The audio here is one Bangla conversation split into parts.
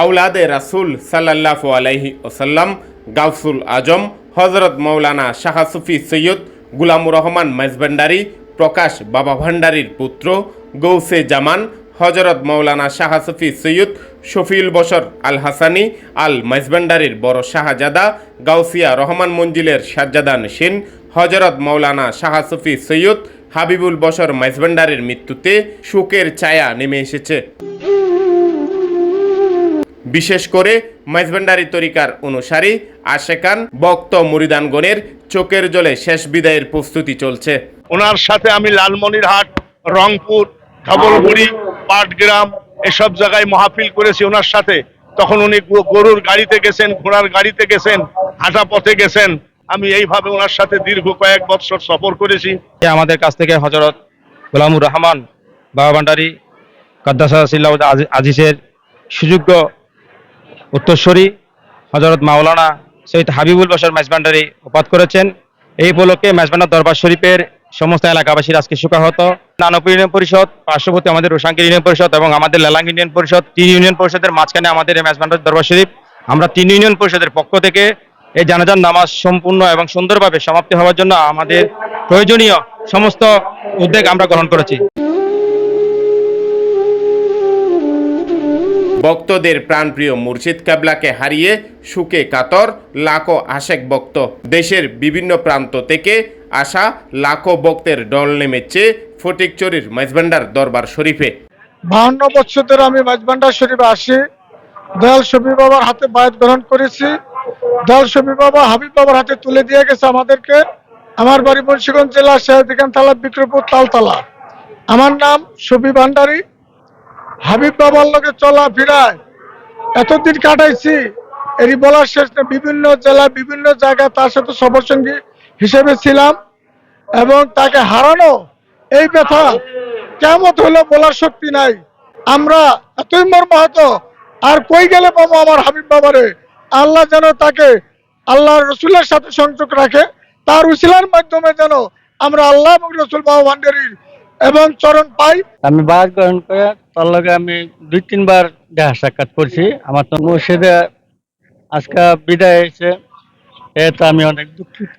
আউলাদে রাসুল সাল্লাল্লাহু আলাইহি ওসাল্লাম গাউসুল আজম হজরত মৌলানা শাহ সুফি সৈয়দ গুলামুর রহমান মেজভান্ডারি প্রকাশ বাবা ভান্ডারীর পুত্র, গৌসে জামান হজরত মৌলানা শাহ সুফি সৈয়দ শফিউল বশর আল হাসানি আল মেজভান্ডারির বড় শাহজাদা, গাউসিয়া রহমান মঞ্জিলের সাজ্জাদা নসীন হজরত মৌলানা শাহ সুফি সৈয়দ হাবিবুল বশর মেজভান্ডারির মৃত্যুতে শোকের ছায়া নেমে এসেছে। বিশেষ করে মাইজভান্ডারি তরিকার অনুসারী আশেকান বক্ত মুরিদানগণের চোখের জলে শেষ বিদায়ের প্রস্তুতি চলছে। ওনার সাথে আমি লালমনিরহাট রংপুর ধবলগুড়ি পাটগ্রাম এসব জায়গায় মহাফিল করেছি ওনার সাথে। তখন উনি গরুর গাড়িতে গেছেন ঘোড়ার গাড়িতে গেছেন হাঁটা পথে গেছেন। আমি এইভাবে ওনার সাথে দীর্ঘ কয়েক বছর সফর করেছি। আমাদের কাছ থেকে হজরত গোলামুর রহমান বাবা ভান্ডারী কদ্দাসাল্লাহ আজিজের সুযোগ্য উত্তরস্বরী হজরত মাওলানা সৈয়দ হাবিবুল বসর মেজবান্ডারি উপাত করেছেন। এই উপলক্ষে মেজবান্ডার দরবার শরীফের সমস্ত এলাকাবাসীর আজকে সুখাহত নানপুর ইউনিয়ন পরিষদ, পার্শ্ববর্তী আমাদের রোশাঙ্কির ইউনিয়ন পরিষদ এবং আমাদের লেলাং ইউনিয়ন পরিষদ, তিন ইউনিয়ন পরিষদের মাঝখানে আমাদের এই মেজবান্ডার দরবার শরীফ। আমরা তিন ইউনিয়ন পরিষদের পক্ষ থেকে এই জানাজার নামাজ সম্পূর্ণ এবং সুন্দরভাবে সমাপ্তি হওয়ার জন্য আমাদের প্রয়োজনীয় সমস্ত উদ্যোগ আমরা গ্রহণ করেছি। বক্তদের প্রাণপ্রিয় মুর্শিদ কাবলাকে হারিয়ে সুকে কাতর, লাখো আশেক বক্ত দেশের বিভিন্ন প্রান্ত থেকে আসা লাখো বক্তের দল নেমেছে ফটিকচুরির মেজভান্ডার দরবার শরীফে। বাহান্ন বছর ধরে আমি মাঝবান্ডার শরীফে আসি। দয়াল শফি বাবার হাতে বায়াত গ্রহণ করেছি। দয়াল শফি বাবা, হাবিব বাবার হাতে তুলে দিয়ে গেছে আমাদেরকে। আমার বাড়ি মুন্সিগঞ্জ জেলা শেহদিকান তালা বিক্রমপুর তালতলা। আমার নাম শফি ভান্ডারী। হাবিব বাবার চলা ফিরায়। এতদিন কাটাইছি, এরই বলার শেষ বিভিন্ন জেলা, বিভিন্ন জায়গায় তার সাথে সফরসঙ্গী হিসেবে ছিলাম এবং তাকে হারানো এই ব্যথা কেমন হলো বলার শক্তি নাই। আমরা এতই মর্মাহত, আর কই গেলে পাবো আমার হাবিব বাবারে? আল্লাহ যেন তাকে আল্লাহ রসুলের সাথে সংযোগ রাখে, তার উসিলার মাধ্যমে যেন আমরা আল্লাহ এবং রসুল বাবা ভান্ডারির এবং চরণ পাই। আমি বাস গ্রহণ করে তার লগে আমি দুই তিনবার দেখা সাক্ষাৎ করছি। আমার তো মুর্শিদে আজকে বিদায় হয়েছে এতে আমি অনেক দুঃখিত।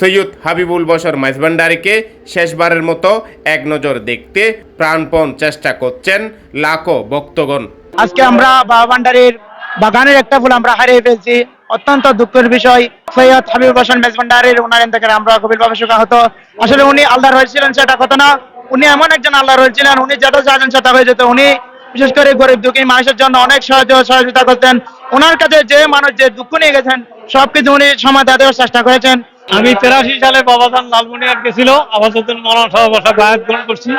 সৈয়দ হাবিবুল বশর মাইজভান্ডারিকে শেষবারের মতো এক নজর দেখতে প্রাণপণ চেষ্টা করছেন লাখো ভক্তগণ। আজকে আমরা বাবা ভান্ডারির বাগানের একটা ফুল আমরা হারিয়ে ফেলছি। অত্যন্ত দুঃখের বিষয়। সৈয়দ হাবিব হোসেন মেজভান্ডারির ওনার থেকে আমরা গভীরভাবে হতো আসলে উনি আল্লাহর রহল ছিলেন সেটা কথা না। উনি এমন একজন আল্লাহর রহল ছিলেন উনি যেটা চাইছেন সেটা হয়ে যেত, উনি বিশেষ করে গরিব দুঃখী মানুষের জন্য অনেক সাহায্য সহযোগিতা করতেন। ওনার কাছে যে মানুষ যে দুঃখ নিয়ে গেছেন, সবকিছু উনি সমাধান দেওয়ার চেষ্টা করেছেন। আমি তেরাশি সালে বাবাজান লালমনিয়ার গেছিল, আবাসুদ্দিন মৌলানা সাহেব বাসা বায়াত গ্রহণ করছি।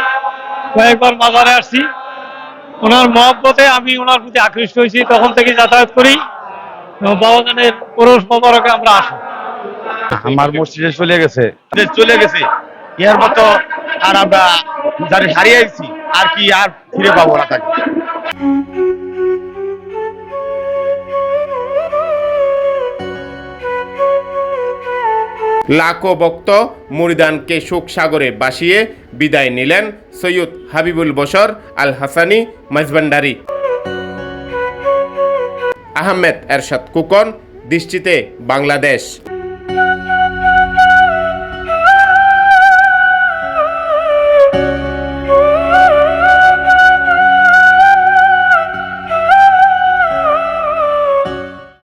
কয়েকবার মাজারে আসছি। ওনার মহব্বতে আমি ওনার প্রতি আকৃষ্ট হয়েছি, তখন থেকে যাতায়াত করি। বাবাজানের পরশ মোবারকে আমরা আসি আমার মসজিদে চলে গেছে। চলে গেছে। এর মতো আর আমরা যারা আর কি আর ফিরে পাবো না তাকে। লাখো ভক্ত মুরিদানকে শোক সাগরে বাসিয়ে বিদায় নিলেন সৈয়দ হাবিবুল বশর আল হাসানি মাইজভান্ডারি আহমেদ এরশাদ কুকন দৃষ্টিতে বাংলাদেশ।